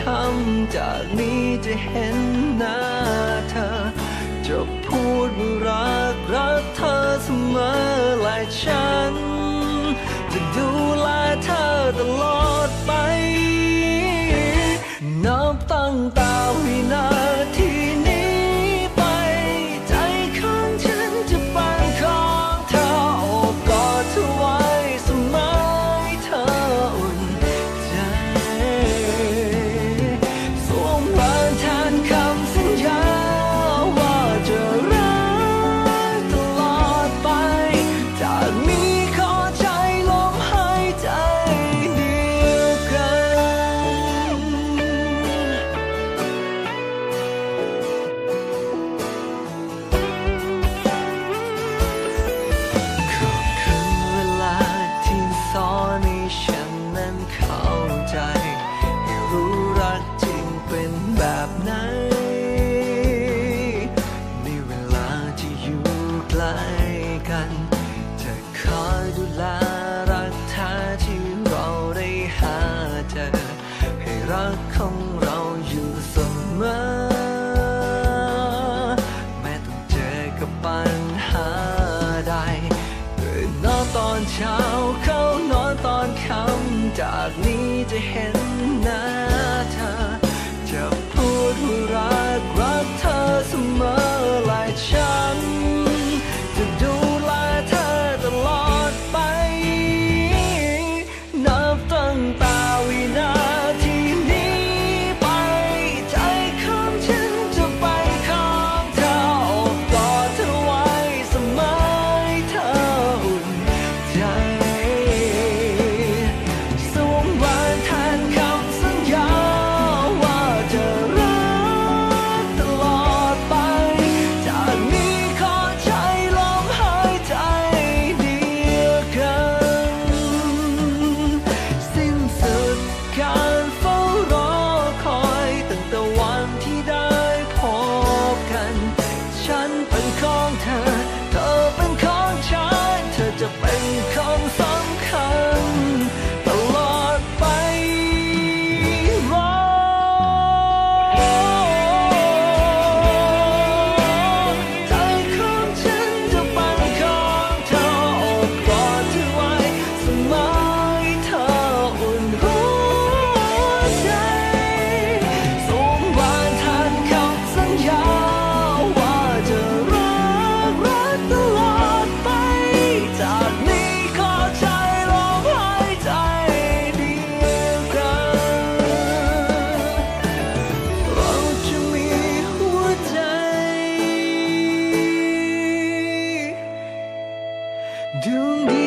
คำจากนี้จะเห็นหน้าเธอ จะพูดว่ารักรักเธอเสมอหลายชา เป็นแบบไหน ในเวลาที่อยู่ใกล้กัน จะคอยดูแลรักแท้ที่เราได้หาเจอ ให้รักของเราอยู่เสมอ แม้ต้องเจอปัญหาใดตื่นนอนตอนเช้าเข้านอนตอนค่ำจากนี้จะเห็น Doom